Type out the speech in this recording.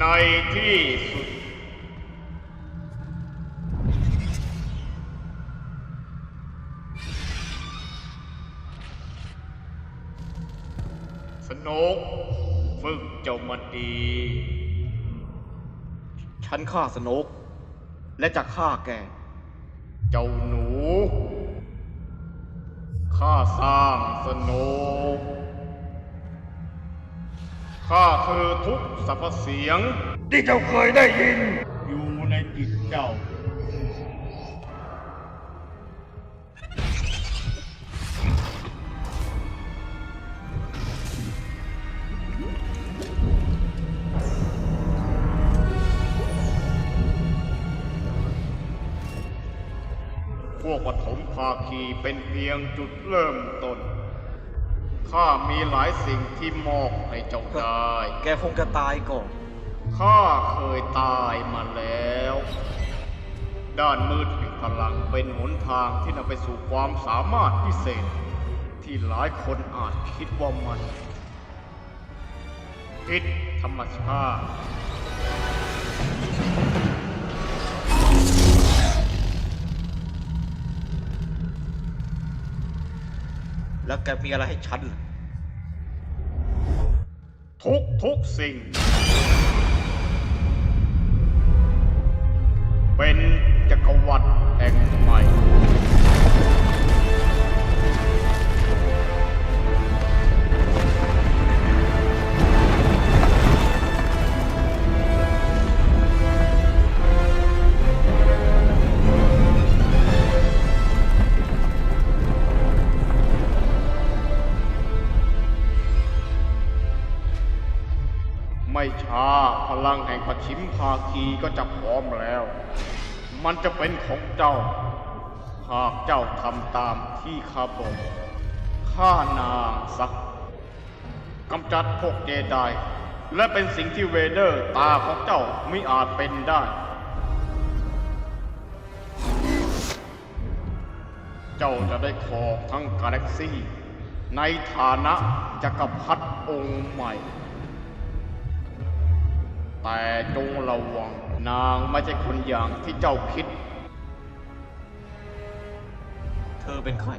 ในที่สุด สนุกฝึกเจ้ามาดี ฉันฆ่าสโนกและจะฆ่าแก เจ้าหนู ข้าสร้างสนุก ข้าคือทุกสรรพเสียง ที่เจ้าเคยได้ยิน อยู่ในจิตเจ้า พวกปฐมภาคีเป็นเพียงจุดเริ่มต้น ข้ามีหลายสิ่งที่มอบให้เจ้าได้ แกคงจะตายก่อน ข้าเคยตายมาแล้ว ด้านมืดแห่งพลังเป็นหนทางที่นำไปสู่ความสามารถพิเศษ ที่หลายคนอาจคิดว่ามันผิดธรรมชาติ แล้วแกมีอะไรให้ฉันล่ะทุกทุกสิ่ง เป็นจักรว ไม่ช้าพลังแห่งปชิมภาคีก็จะพร้อมแล้ว มันจะเป็นของเจ้า หากเจ้าทำตามที่ข้าบอกฆ่านางสักกำจัดพวกเจไดและเป็นสิ่งที่เวเดอร์ตาของเจ้าไม่อาจเป็นได้ เจ้าจะได้ครองทั้งกาแล็กซี่ ในฐานะจักรพรรดิองค์ใหม่ แต่จงระวัง นางไม่ใช่คนอย่างที่เจ้าคิด เธอเป็นใคร